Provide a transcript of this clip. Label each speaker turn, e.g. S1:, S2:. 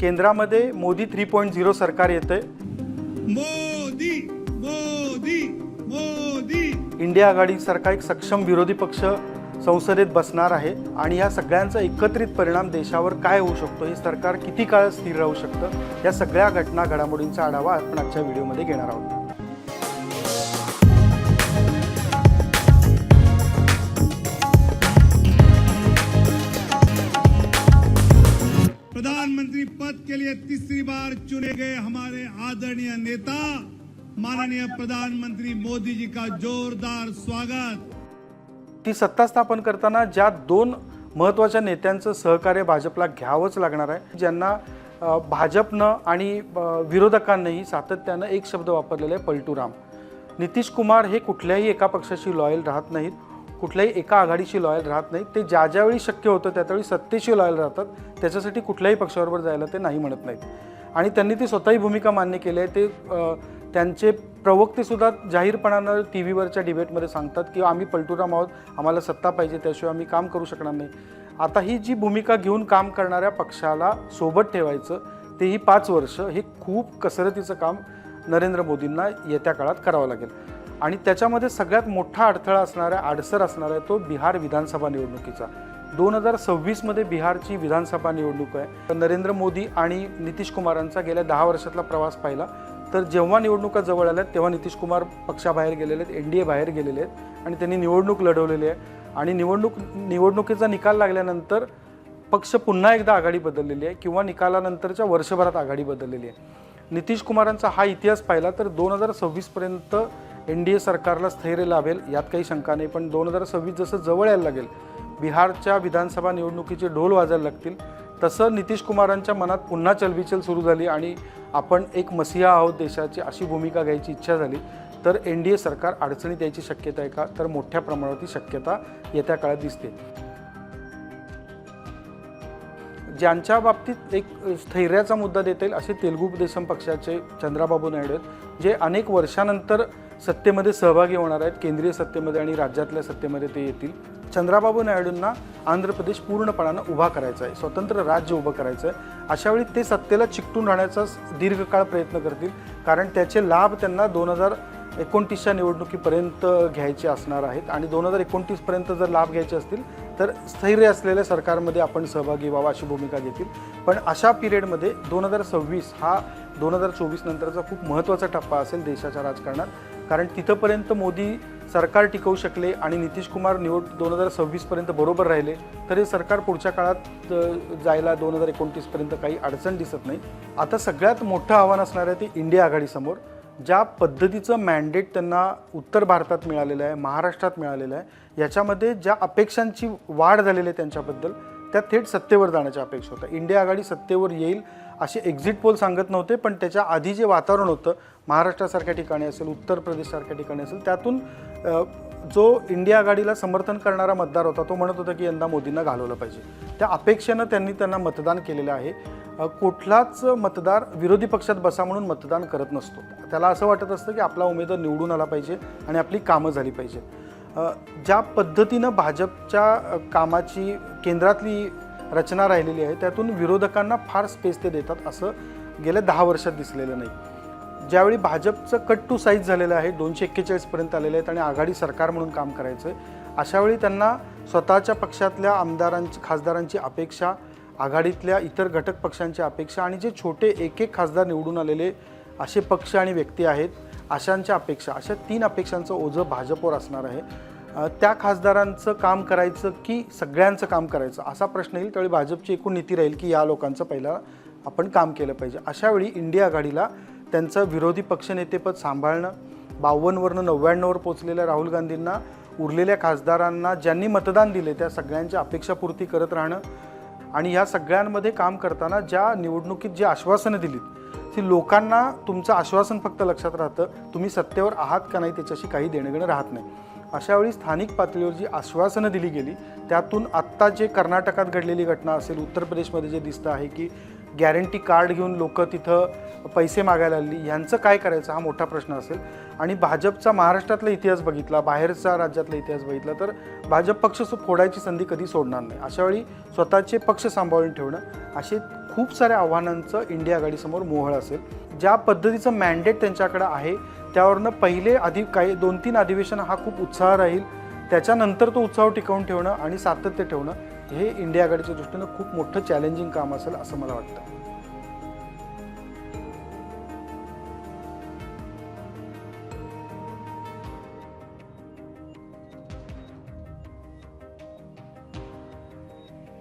S1: केंद्रामध्ये Modi three point zero सरकार येतंय.
S2: मोदी मोदी मोदी.
S1: इंडिया आघाडीसारखा एक सक्षम विरोधी पक्ष संसदेत बसणार आहे आणि या सगळ्यांचा एकत्रित परिणाम देशावर काय होऊ शकतो? हे सरकार किती काळ स्थिर राहू शकतं? या सगळ्या घटना घडामोडींचा आढावा आपण आजच्या व्हिडिओमध्ये घेणार आहोत.
S2: तीसरी बार चुने गए हमारे आदरणीय नेता माननीय प्रधानमंत्री मोदी जी का जोरदार स्वागत।
S1: ती सत्ता स्थापन करताना ज्या दोन महत्त्वाच्या नेत्यांचं सहकार्य भाजपला घ्यावंच लागणार आहे ज्यांना भाजपनं आणि विरोधकांनीही सातत्यानं एक शब्द वापरलेला आहे पलटूराम. नितीश कुमार हे कुठल्याही एका पक्षाशी लॉयल राहत नाहीत. कुठल्याही एका आघाडीशी लॉयल राहत नाहीत ते ज्या ज्यावेळी शक्य होतं त्या त्यावेळी सत्तेशी लॉयल राहतात. त्याच्यासाठी कुठल्याही पक्षाबरोबर जायला ते नाही म्हणत नाहीत. आणि त्यांनी ती स्वतःही भूमिका मान्य केली आहे. ते त्यांचे प्रवक्तेसुद्धा जाहीरपणानं टी व्हीवरच्या डिबेटमध्ये सांगतात की आम्ही पलटूराम आहोत आम्हाला सत्ता पाहिजे त्याशिवाय आम्ही काम करू शकणार नाही. आता ही जी भूमिका घेऊन काम करणाऱ्या पक्षाला सोबत ठेवायचं तेही पाच वर्ष हे खूप कसरतीचं काम नरेंद्र मोदींना येत्या काळात करावं लागेल. आणि त्याच्यामध्ये सगळ्यात मोठा अडथळा असणारा आडसर असणार आहे तो बिहार विधानसभा निवडणुकीचा. दोन हजार सव्वीसमध्ये बिहारची विधानसभा निवडणूक आहे. नरेंद्र मोदी आणि नितीश कुमारांचा गेल्या दहा वर्षातला प्रवास पाहिला. तर जेव्हा निवडणुका जवळ आल्या तेव्हा नितीश कुमार पक्षाबाहेर गेलेले आहेत एन डी ए बाहेर गेलेले आहेत आणि त्यांनी निवडणूक लढवलेली आहे. आणि निवडणूक निवडणुकीचा निकाल लागल्यानंतर पक्ष पुन्हा एकदा आघाडी बदललेली आहे किंवा निकालानंतरच्या वर्षभरात आघाडी बदललेली आहे. नितीश कुमारांचा हा इतिहास पाहिला तर दोन हजार सव्वीसपर्यंत एन डी ए सरकारला स्थैर्य लाभेल यात काही शंका नाही. पण दोन हजार सव्वीस जसं जवळ यायला लागेल बिहारच्या विधानसभा निवडणुकीचे ढोल वाजायला लागतील तसं नितीश कुमारांच्या मनात पुन्हा चलबिचल सुरू झाली आणि आपण एक मसिहा आहोत देशाची अशी भूमिका घ्यायची इच्छा झाली तर एन डी ए सरकार अडचणीत यायची शक्यता आहे का? तर मोठ्या प्रमाणावरती शक्यता येत्या काळात दिसते. ज्यांच्या बाबतीत एक स्थैर्याचा मुद्दा देता येईल असे तेलुगू देशम पक्षाचे चंद्राबाबू नायडू आहेत जे अनेक वर्षानंतर सत्तेमध्ये सहभागी होणार आहेत केंद्रीय सत्तेमध्ये आणि राज्यातल्या सत्तेमध्ये ते येतील. चंद्राबाबू नायडूंना आंध्र प्रदेश पूर्णपणानं उभा करायचा आहे स्वतंत्र राज्य उभं करायचं आहे. अशावेळी ते सत्तेला चिकटून राहण्याचा दीर्घकाळ प्रयत्न करतील कारण त्याचे लाभ त्यांना दोन हजार एकोणतीसच्या निवडणुकीपर्यंत घ्यायचे असणार आहेत. आणि दोन हजार एकोणतीसपर्यंत जर लाभ घ्यायचे असतील तर स्थैर्य असलेल्या सरकारमध्ये आपण सहभागी व्हावा अशी भूमिका घेतील. पण अशा पिरियडमध्ये दोन हजार सव्वीस हा दोन हजार चोवीस नंतरचा खूप महत्त्वाचा टप्पा असेल देशाच्या राजकारणात. कारण तिथंपर्यंत मोदी सरकार टिकवू शकले आणि नितीश कुमार निवड दोन हजार सव्वीसपर्यंत बरोबर राहिले तर हे सरकार पुढच्या काळात जायला दोन हजार एकोणतीसपर्यंत काही अडचण दिसत नाही. आता सगळ्यात मोठं आव्हान असणार आहे ते इंडिया आघाडीसमोर ज्या पद्धतीचं मॅन्डेट त्यांना उत्तर भारतात मिळालेलं आहे महाराष्ट्रात मिळालेलं आहे याच्यामध्ये ज्या अपेक्षांची वाढ झालेली आहे त्यांच्याबद्दल त्या थेट सत्तेवर जाण्याच्या अपेक्षा होत्या. इंडिया आघाडी सत्तेवर येईल असे एक्झिट पोल सांगत नव्हते पण त्याच्या आधी जे वातावरण होतं महाराष्ट्रासारख्या ठिकाणी असेल उत्तर प्रदेशसारख्या ठिकाणी असेल त्यातून जो इंडिया आघाडीला समर्थन करणारा मतदार होता तो म्हणत होता की यंदा मोदींना घालवलं पाहिजे. त्या अपेक्षेनं त्यांनी त्यांना मतदान केलेलं आहे. कुठलाच मतदार विरोधी पक्षात बसा म्हणून मतदान करत नसतो. त्याला असं वाटत असतं की आपला उमेदवार निवडून आला पाहिजे आणि आपली कामं झाली पाहिजे. ज्या पद्धतीनं भाजपच्या कामाची केंद्रातली रचना राहिलेली आहे. त्यातून विरोधकांना फार स्पेस ते देतात असं गेल्या दहा वर्षात दिसलेलं नाही. ज्यावेळी भाजपचं कट टू साईज झालेलं आहे दोनशे एक्केचाळीसपर्यंत आलेलं आहेत आणि आघाडी सरकार म्हणून काम करायचं आहे अशावेळी त्यांना स्वतःच्या पक्षातल्या आमदारांची खासदारांची अपेक्षा आघाडीतल्या इतर घटक पक्षांची अपेक्षा आणि जे छोटे एक एक खासदार निवडून आलेले असे पक्ष आणि व्यक्ती आहेत अशांच्या अपेक्षा अशा तीन अपेक्षांचं ओझं भाजपवर असणार आहे. त्या खासदारांचं काम करायचं की सगळ्यांचं काम करायचं? असा प्रश्न येईल. त्यावेळी भाजपची एकूण नीती राहील की या लोकांचं पहिला आपण काम केलं पाहिजे. अशावेळी इंडिया आघाडीला त्यांचं विरोधी पक्षनेतेपद सांभाळणं बावन्नवरनं नव्याण्णववर पोचलेल्या राहुल गांधींना उरलेल्या खासदारांना ज्यांनी मतदान दिले त्या सगळ्यांच्या अपेक्षापूर्ती करत राहणं आणि ह्या सगळ्यांमध्ये काम करताना ज्या निवडणुकीत जी आश्वासनं दिलीत ती लोकांना तुमचं आश्वासन फक्त लक्षात राहतं. तुम्ही सत्तेवर आहात का नाही त्याच्याशी काही देणंघेणं राहत नाही. अशावेळी स्थानिक पातळीवर जी आश्वासनं दिली गेली त्यातून आत्ता जे कर्नाटकात घडलेली घटना असेल उत्तर प्रदेशमध्ये जे दिसतं आहे की गॅरंटी कार्ड घेऊन लोक तिथं पैसे मागायला आली ह्यांचं काय करायचं हा मोठा प्रश्न असेल. आणि भाजपचा महाराष्ट्रातला इतिहास बघितला बाहेरचा राज्यातला इतिहास बघितला तर भाजप पक्ष फोडायची संधी कधी सोडणार नाही. अशावेळी स्वतःचे पक्ष सांभाळून ठेवणं असे खूप साऱ्या आव्हानांचं इंडिया आघाडीसमोर मोहळ असेल. ज्या पद्धतीचं मॅन्डेट त्यांच्याकडं आहे त्यावरनं पहिले आधी काही दोन तीन अधिवेशन हा खूप उत्साह राहील. त्याच्यानंतर तो उत्साह टिकवून ठेवणं आणि सातत्य ठेवणं हे इंडिया आघाडीच्या दृष्टीनं खूप मोठं चॅलेंजिंग काम असेल असं मला वाटतं.